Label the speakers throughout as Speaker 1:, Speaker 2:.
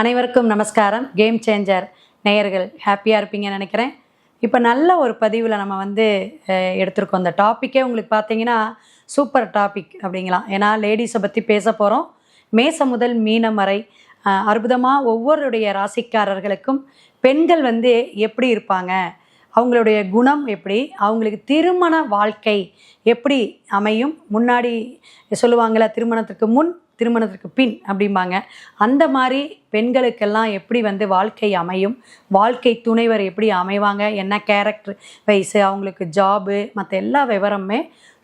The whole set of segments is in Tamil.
Speaker 1: அனைவருக்கும் நமஸ்காரம். கேம் சேஞ்சர் நேயர்கள் ஹாப்பியாக இருப்பீங்கன்னு நினைக்கிறேன். இப்போ நல்ல ஒரு பதிவில் நம்ம வந்து எடுத்திருக்கோம். அந்த டாப்பிக்கே உங்களுக்கு பார்த்தீங்கன்னா சூப்பர் டாபிக் அப்படிங்களாம் ஏன்னா லேடிஸை பற்றி பேச போகிறோம் மேச முதல் மீனம் வரை அற்புதமாக ஒவ்வொருடைய ராசிக்காரர்களுக்கும் பெண்கள் வந்து எப்படி இருப்பாங்க? அவங்களுடைய குணம் எப்படி? அவங்களுக்கு திருமண வாழ்க்கை எப்படி அமையும்? முன்னாடி சொல்லுவாங்களா திருமணத்துக்கு முன் திருமணத்திற்கு பின் அப்படிம்பாங்க. அந்த மாதிரி பெண்களுக்கெல்லாம் எப்படி வந்து வாழ்க்கை அமையும்? வாழ்க்கை துணைவர் எப்படி அமைவாங்க? என்ன கேரக்டர் வைஸு அவங்களுக்கு ஜாபு மற்ற எல்லா விவரமுமே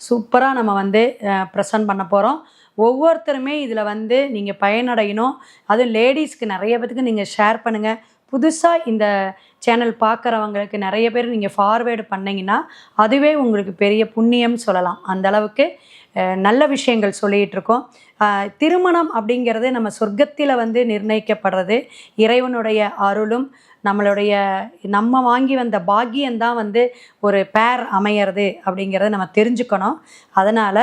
Speaker 1: சூப்பராக நம்ம வந்து ப்ரெசன்ட் பண்ண போகிறோம் ஒவ்வொருத்தருமே இதில் வந்து நீங்கள் பயனடையணும். அதுவும் லேடிஸ்க்கு நிறைய பேத்துக்கு நீங்கள் ஷேர் பண்ணுங்கள் புதுசாக இந்த சேனல் பார்க்குறவங்களுக்கு நிறைய பேர் நீங்கள் ஃபார்வேர்டு பண்ணிங்கன்னா அதுவே உங்களுக்கு பெரிய புண்ணியம் சொல்லலாம். அந்த அளவுக்கு நல்ல விஷயங்கள் சொல்லிகிட்டு இருக்கோம். திருமணம் அப்படிங்கிறது நம்ம சொர்க்கத்தில் வந்து நிர்ணயிக்கப்படுறது. இறைவனுடைய அருளும் நம்மளுடைய நம்ம வாங்கி வந்த பாக்கியம்தான் வந்து ஒரு பேர் அமையிறது அப்படிங்கிறத நம்ம தெரிஞ்சுக்கணும். அதனால்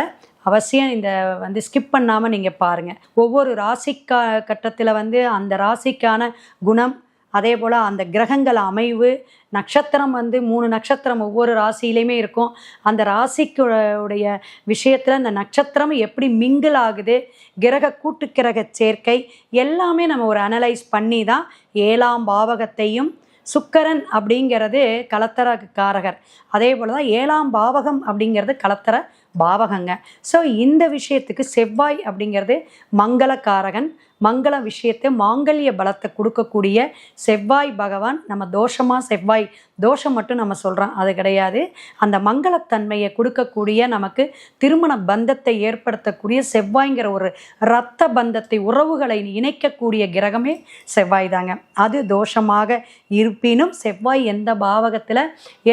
Speaker 1: அவசியம் இந்த வந்து ஸ்கிப் பண்ணாமல் நீங்கள் பாருங்கள் ஒவ்வொரு ராசிக்கா கட்டத்தில் வந்து அந்த ராசிக்கான குணம் அதே போல் அந்த கிரகங்கள் அமைவு நட்சத்திரம் வந்து மூணு நட்சத்திரம் ஒவ்வொரு ராசியிலையுமே இருக்கும். அந்த ராசிக்கு உடைய விஷயத்தில் அந்த நட்சத்திரம் எப்படி மிங்கிள் ஆகுது கிரக கூட்டு கிரக சேர்க்கை எல்லாமே நம்ம ஒரு அனலைஸ் பண்ணி தான் ஏழாம் பாவகத்தையும் சுக்கரன் அப்படிங்கிறது கலத்தர காரகர் அதே போல் தான் ஏழாம் பாவகம் அப்படிங்கிறது கலத்தர பாவகங்க. ஸோ இந்த விஷயத்துக்கு செவ்வாய் அப்படிங்கிறது மங்களக்காரகன். மங்கள விஷயத்தை மாங்கல்ய பலத்தை கொடுக்கக்கூடிய செவ்வாய் பகவான். நம்ம தோஷமாக செவ்வாய். தோஷம் மட்டும் நம்ம சொல்கிறோம் அது கிடையாது. அந்த மங்களத்தன்மையை கொடுக்கக்கூடிய நமக்கு திருமண பந்தத்தை ஏற்படுத்தக்கூடிய செவ்வாய்ங்கிற ஒரு இரத்த பந்தத்தை உறவுகளை இணைக்கக்கூடிய கிரகமே செவ்வாய் தாங்க அது தோஷமாக இருப்பினும் செவ்வாய் எந்த பாவகத்தில்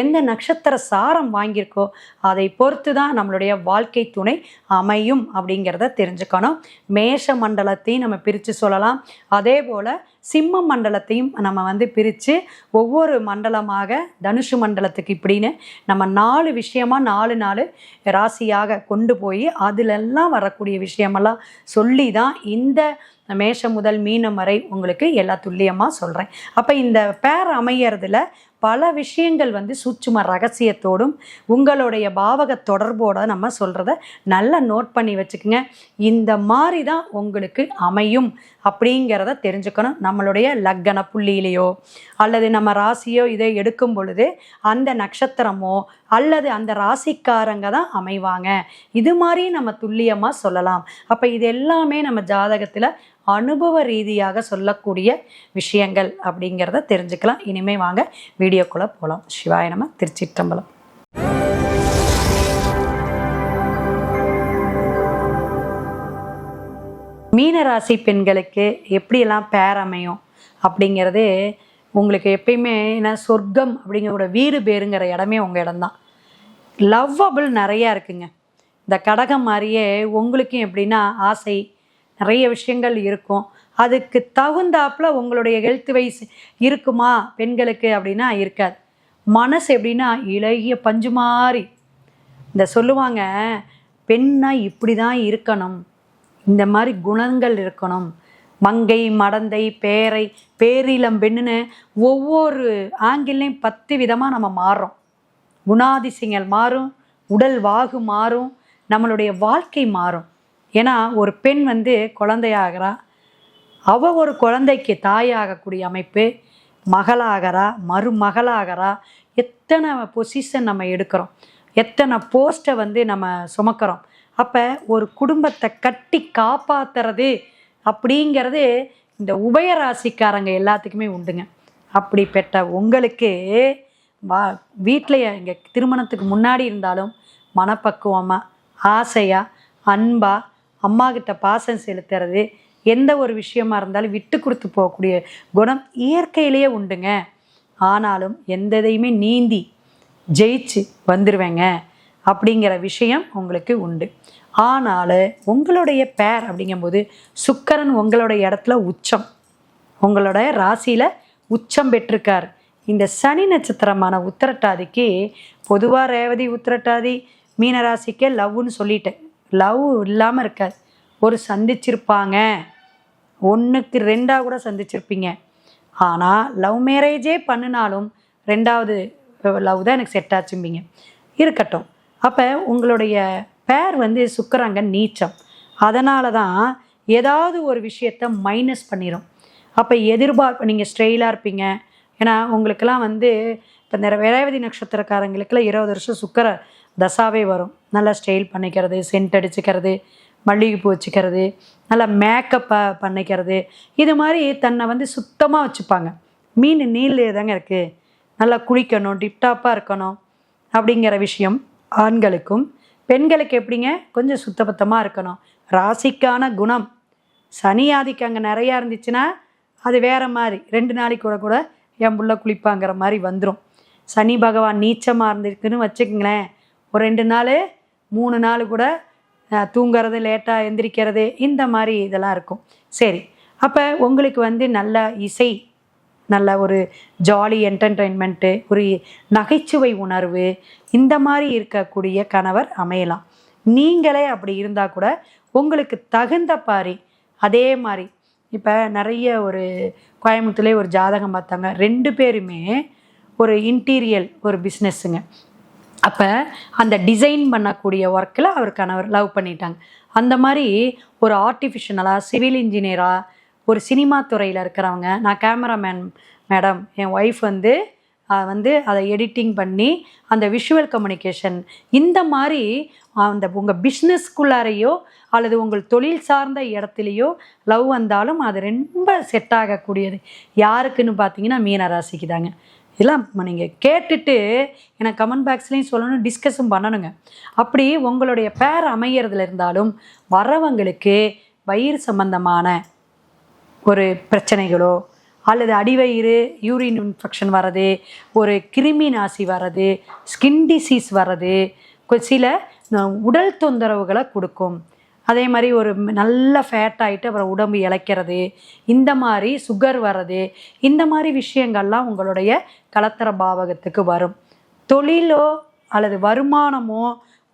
Speaker 1: எந்த நட்சத்திர சாரம் வாங்கியிருக்கோ அதை பொறுத்து தான் நம்மளுடைய வாழ்க்கை துணை அமையும் அப்படிங்கிறத தெரிஞ்சுக்கணும். மேஷ மண்டலத்தையும் நம்ம பிரித்து சொல்லலாம். அதே போல் சிம்ம மண்டலத்தையும் நம்ம வந்து பிரித்து ஒவ்வொரு மண்டலமாக தனுஷு மண்டலத்துக்கு இப்படின்னு நம்ம நாலு விஷயமா நாலு நாலு ராசியாக கொண்டு போய் அதிலெல்லாம் வரக்கூடிய விஷயமெல்லாம் சொல்லி தான் இந்த மேஷம் முதல் மீனம் வரை உங்களுக்கு எல்லா துல்லியமாக சொல்கிறேன் அப்போ இந்த பேர் அமையறதுல பல விஷயங்கள் வந்து சூட்சும ரகசியத்தோடும் உங்களுடைய பாவக தொடர்போட நம்ம சொல்கிறத நல்லா நோட் பண்ணி வச்சுக்கோங்க. இந்த மாதிரி தான் உங்களுக்கு அமையும். அப்படிங்கிறத தெரிஞ்சுக்கணும். நம்மளுடைய லக்கண புள்ளியிலையோ அல்லது நம்ம ராசியோ இதை எடுக்கும் பொழுது அந்த நட்சத்திரமோ அல்லது அந்த ராசிக்காரங்க தான் அமைவாங்க. இது மாதிரி நம்ம துல்லியமாக சொல்லலாம். அப்போ இது எல்லாமே நம்ம ஜாதகத்தில் அனுபவ ரீதியாக சொல்லக்கூடிய விஷயங்கள் அப்படிங்கிறத தெரிஞ்சுக்கலாம். இனிமே வாங்க வீடியோக்குள்ளே போகலாம் சிவாய நம்ம திருச்சிற்றம்பலம். மீனராசி பெண்களுக்கு எப்படியெல்லாம் பேர் அமையும் அப்படிங்கிறது உங்களுக்கு எப்பயுமே என்ன சொர்க்கம் அப்படிங்கிற வீடு பேருங்கிற இடமே உங்கள் இடம்தான். லவ்வபிள் நிறையா இருக்குங்க. இந்த கடகம் மாதிரியே உங்களுக்கும் எப்படின்னா ஆசை நிறைய விஷயங்கள் இருக்கும். அதுக்கு தகுந்தாப்புல உங்களுடைய ஹெல்த் வைஸ் இருக்குமா பெண்களுக்கு அப்படின்னா இருக்காது. மனசு எப்படின்னா இளகிய பஞ்சு மாதிரி இந்த சொல்லுவாங்க பெண்ணா இப்படி தான் இருக்கணும். இந்த மாதிரி குணங்கள் இருக்கணும். மங்கை மடந்தை பேரை பேரிளம் பெண்ணுன்னு ஒவ்வொரு ஆங்கிள்லையும் பத்து விதமாக நம்ம மாறுறோம். குணாதிசயங்கள் மாறும் உடல் வாகு மாறும் நம்மளுடைய வாழ்க்கை மாறும். ஏன்னா ஒரு பெண் வந்து குழந்தையாகிறா. அவ ஒரு குழந்தைக்கு தாயாகக்கூடிய அமைப்பு மகளாகிறா மருமகளாகிறா. எத்தனை பொசிஷன் நம்ம எடுக்கிறோம். எத்தனை போஸ்ட்டை வந்து நம்ம சுமக்கிறோம். அப்போ ஒரு குடும்பத்தை கட்டி காப்பாத்துறது அப்படிங்கிறது இந்த உபயராசிக்காரங்க எல்லாத்துக்குமே உண்டுங்க. அப்படிப்பட்ட உங்களுக்கு வா வீட்டில் இங்கே திருமணத்துக்கு முன்னாடி இருந்தாலும் மனப்பக்குவமாக ஆசையாக அன்பாக அம்மா கிட்ட பாசம் செலுத்துறது எந்த ஒரு விஷயமா இருந்தாலும் விட்டு கொடுத்து போகக்கூடிய குணம் இயற்கையிலேயே உண்டுங்க. ஆனாலும் எந்த இதையுமே நீந்தி ஜெயிச்சு வந்துடுவேங்க அப்படிங்கிற விஷயம் உங்களுக்கு உண்டு. ஆனாலும் உங்களுடைய பேர் அப்படிங்கும்போது சுக்கரன் உங்களுடைய இடத்துல உச்சம். உங்களோட ராசியில் உச்சம் பெற்றிருக்கார். இந்த சனி நட்சத்திரமான உத்திரட்டாதிக்கு பொதுவாக ரேவதி உத்திரட்டாதி மீனராசிக்கே லவ்னு சொல்லிட்டேன் லவ் இல்லாமல் இருக்காது. ஒரு சந்திச்சிருப்பாங்க. ஒன்றுக்கு ரெண்டாக கூட சந்திச்சிருப்பீங்க. ஆனால் லவ் மேரேஜே பண்ணினாலும் ரெண்டாவது லவ் தான் எனக்கு செட் ஆச்சும்பிங்க. இருக்கட்டும். அப்போ உங்களுடைய பேர் வந்து சுக்கரங்க நீச்சம். அதனால தான் ஏதாவது ஒரு விஷயத்த மைனஸ் பண்ணிடும் அப்போ எதிர்பார்ப்பு நீங்கள் ஸ்ட்ரெயிலாக இருப்பீங்க. ஏன்னா உங்களுக்கெல்லாம் வந்து இப்போ இந்த ரேவதி நட்சத்திரக்காரங்களுக்கெல்லாம் இருபது வருஷம் சுக்கர தசாவே வரும். நல்லா ஸ்டைல் பண்ணிக்கிறது சென்ட் அடிச்சுக்கிறது மல்லிகைப்பூ வச்சுக்கிறது நல்லா மேக்கப்பை பண்ணிக்கிறது. இது மாதிரி தன்னை வந்து சுத்தமாக வச்சுப்பாங்க. மீன் நீர்லே தாங்க இருக்குது நல்லா குளிக்கணும் டிப்டாப்பாக இருக்கணும் அப்படிங்கிற விஷயம். ஆண்களுக்கும் பெண்களுக்கு எப்படிங்க? கொஞ்சம் சுத்தபத்தமாக இருக்கணும். ராசிக்கான குணம். சனி ஆதிக்கு அங்கே நிறையா இருந்துச்சுன்னா அது வேறு மாதிரி. ரெண்டு நாளைக்கு கூட கூட என் புள்ள குளிப்பாங்கிற மாதிரி வந்துடும் சனி பகவான் நீச்சமாக இருந்திருக்குன்னு வச்சுக்கங்களேன். ஒரு ரெண்டு நாள் மூணு நாள் கூட தூங்குறது லேட்டாக எந்திரிக்கிறது இந்த மாதிரி இதெல்லாம் இருக்கும். சரி. அப்போ உங்களுக்கு வந்து நல்ல இசை நல்ல ஒரு ஜாலி என்டர்டெயின்மெண்ட்டு ஒரு நகைச்சுவை உணர்வு இந்த மாதிரி இருக்கக்கூடிய கணவர் அமையலாம். நீங்களே அப்படி இருந்தால் கூட உங்களுக்கு தகுந்த பாரி அதே மாதிரி இப்போ நிறைய ஒரு கோயம்புத்தூர்லேயே ஒரு ஜாதகம் பார்த்தாங்க ரெண்டு பேருமே ஒரு இன்டீரியல் ஒரு பிஸ்னஸ்ஸுங்க அப்போ அந்த டிசைன் பண்ணக்கூடிய ஒர்க்கில் அவர் கணவர் லவ் பண்ணிட்டாங்க. அந்த மாதிரி ஒரு ஆர்டிஃபிஷியலாக சிவில் இன்ஜினியராக ஒரு சினிமா துறையில் இருக்கிறவங்க. நான் கேமராமேன் மேடம். என் ஒய்ஃப் வந்து வந்து அதை எடிட்டிங் பண்ணி அந்த விஷுவல் கம்யூனிகேஷன் இந்த மாதிரி அந்த உங்கள் பிஸ்னஸ்க்குள்ளாரையோ அல்லது உங்கள் தொழில் சார்ந்த இடத்துலையோ லவ் வந்தாலும் அது ரொம்ப செட் ஆகக்கூடியது. யாருக்குன்னு பார்த்தீங்கன்னா மீன ராசிக்கு தாங்க. இதெல்லாம் நீங்கள் கேட்டுட்டு எனக்கு கமெண்ட் பாக்ஸ்லேயும் சொல்லணும் டிஸ்கஸும் பண்ணணுங்க. அப்படி உங்களுடைய பேர் அமையறதுல இருந்தாலும் வரவங்களுக்கு வயிறு சம்பந்தமான ஒரு பிரச்சனைகளோ அல்லது அடிவயிறு யூரின் இன்ஃபெக்ஷன் வர்றது ஒரு கிருமி நாசி வர்றது ஸ்கின் டிசீஸ் வர்றது சில உடல் தொந்தரவுகளை கொடுக்கும். அதே மாதிரி ஒரு நல்ல ஃபேட் ஆகிட்டு அப்புறம் உடம்பு இளைக்கிறது இந்த மாதிரி சுகர் வர்றது இந்த மாதிரி விஷயங்கள்லாம் உங்களுடைய கலத்தர பாவகத்துக்கு வரும். தொழிலோ அல்லது வருமானமோ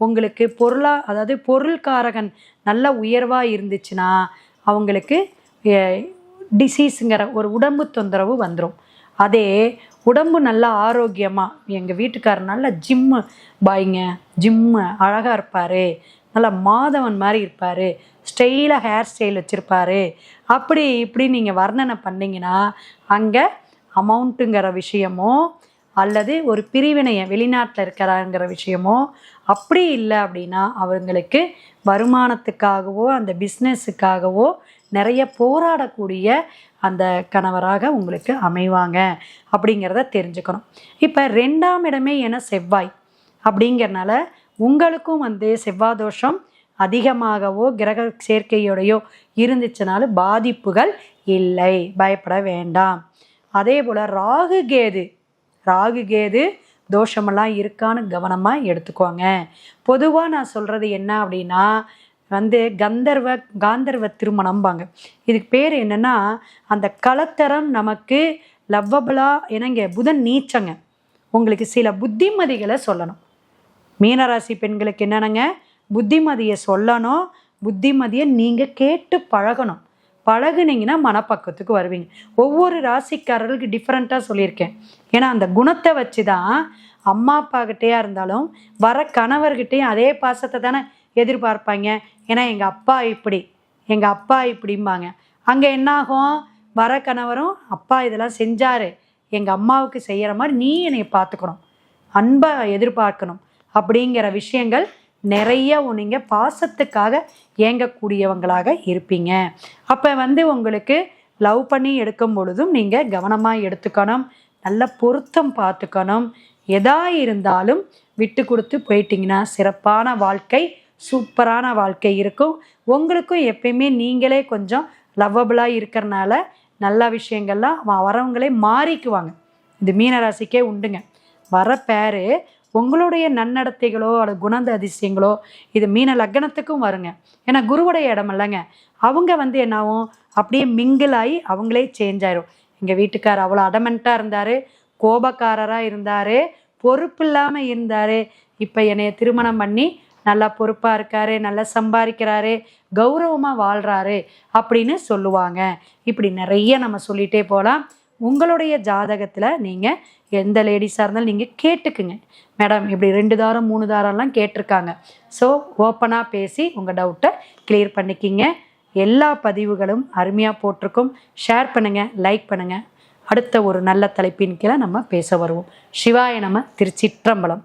Speaker 1: உங்களுக்கு பொருளா அதாவது பொருள்காரகன் நல்ல உயர்வாக இருந்துச்சுன்னா அவங்களுக்கு டிசீஸுங்கிற ஒரு உடம்பு தொந்தரவு வந்துடும் அதே உடம்பு நல்லா ஆரோக்கியமாக எங்கள் வீட்டுக்காரர் நல்லா ஜிம்மு பாய்ங்க ஜிம்மு அழகாக இருப்பார் நல்லா மாதவன் மாதிரி இருப்பார் ஸ்டைலாக ஹேர் ஸ்டைல் வச்சுருப்பாரு. அப்படி இப்படி நீங்கள் வர்ணனை பண்ணீங்கன்னா அங்கே அமௌண்ட்டுங்கிற விஷயமோ அல்லது ஒரு பிரிவினையை வெளிநாட்டில் இருக்கிறாங்கிற விஷயமோ அப்படி இல்லை அப்படின்னா அவங்களுக்கு வருமானத்துக்காகவோ அந்த பிஸ்னஸுக்காகவோ நிறைய போராடக்கூடிய அந்த கணவராக உங்களுக்கு அமைவாங்க அப்படிங்கிறத தெரிஞ்சுக்கணும். இப்போ ரெண்டாம் இடமே என செவ்வாய். அப்படிங்கிறனால உங்களுக்கும் வந்து செவ்வாய் தோஷம் அதிகமாகவோ கிரக சேர்க்கையோடையோ இருந்துச்சுனாலும் பாதிப்புகள் இல்லை. பயப்பட வேண்டாம். அதே போல் ராகு கேது. ராகு கேது தோஷமெல்லாம் இருக்கான்னு கவனமாக எடுத்துக்கோங்க. பொதுவாக நான் சொல்கிறது என்ன அப்படின்னா வந்து கந்தர்வ காந்தர்வ திருமணம்பாங்க. இதுக்கு பேர் என்னென்னா அந்த கலத்தரம் நமக்கு லவ்வபிளாக என்னங்க புதன் நீச்சங்க. உங்களுக்கு சில புத்திமதிகளை சொல்லணும். மீனராசி பெண்களுக்கு என்னென்னங்க? புத்திமதியை சொல்லணும் புத்திமதியை நீங்கள் கேட்டு பழகணும். பழகுனீங்கன்னா மனப்பக்குவத்துக்கு வருவீங்க. ஒவ்வொரு ராசிக்காரர்களுக்கு டிஃப்ரெண்ட்டாக சொல்லியிருக்கேன். ஏன்னா அந்த குணத்தை வச்சு தான் அம்மா அப்பாக்கிட்டேயா இருந்தாலும் வர கணவர்கிட்டையும் அதே பாசத்தை தானே எதிர்பார்ப்பாங்க. ஏன்னா எங்கள் அப்பா இப்படி எங்கள் அப்பா இப்படிம்பாங்க. அங்கே என்னாகும்? வர கணவரும் அப்பா இதெல்லாம் செஞ்சார். எங்கள் அம்மாவுக்கு செய்கிற மாதிரி நீ என்னை பார்த்துக்கணும் அன்பை எதிர்பார்க்கணும். அப்படிங்கிற விஷயங்கள் நிறைய நீங்கள் பாசத்துக்காக ஏங்கக்கூடியவங்களாக இருப்பீங்க. அப்போ வந்து உங்களுக்கு லவ் பண்ணி எடுக்கும் பொழுதும் நீங்கள் கவனமாக எடுத்துக்கணும். நல்ல பொருத்தம் பார்த்துக்கணும் எதா இருந்தாலும் விட்டு கொடுத்து போயிட்டீங்கன்னா சிறப்பான வாழ்க்கை சூப்பரான வாழ்க்கை இருக்கும். உங்களுக்கும் எப்பயுமே நீங்களே கொஞ்சம் லவ்வபிளாக இருக்கிறனால நல்ல விஷயங்கள்லாம் வரவங்களே மாறிக்குவாங்க. இது மீனராசிக்கே உண்டுங்க. வர பேர் உங்களுடைய நன்னடத்தைகளோ அல்லது குணந்த அதிசயங்களோ இது மீன லக்னத்துக்கும் வருங்க. ஏன்னா குருவுடைய இடம் இல்லைங்க. அவங்க வந்து என்னாகும் அப்படியே மிங்கிள் ஆகி அவங்களே சேஞ்ச் ஆயிரும். எங்கள் வீட்டுக்கார் அவ்வளோ அடமெண்ட்டாக இருந்தார் கோபக்காரராக இருந்தார் பொறுப்பு இல்லாமல் இருந்தார். இப்போ என்னைய திருமணம் பண்ணி நல்லா பொறுப்பாக இருக்காரு நல்லா சம்பாதிக்கிறாரு கௌரவமாக வாழ்கிறாரு அப்படின்னு சொல்லுவாங்க. இப்படி நிறைய நம்ம சொல்லிகிட்டே போகலாம் உங்களுடைய ஜாதகத்தில் நீங்கள் எந்த லேடிஸாக இருந்தாலும் நீங்கள் கேட்டுக்குங்க. மேடம் இப்படி ரெண்டு தாரம் மூணு தாரம்லாம் கேட்டிருக்காங்க. ஸோ ஓப்பனாக பேசி உங்கள் டவுட்டை கிளியர் பண்ணிக்கிங்க. எல்லா பதிவுகளும் அருமையாக போட்டிருக்கும். ஷேர் பண்ணுங்கள் லைக் பண்ணுங்கள் அடுத்த ஒரு நல்ல தலைப்பின் கீழே நம்ம பேச வருவோம். சிவாய நம்ம திருச்சிற்றம்பலம்.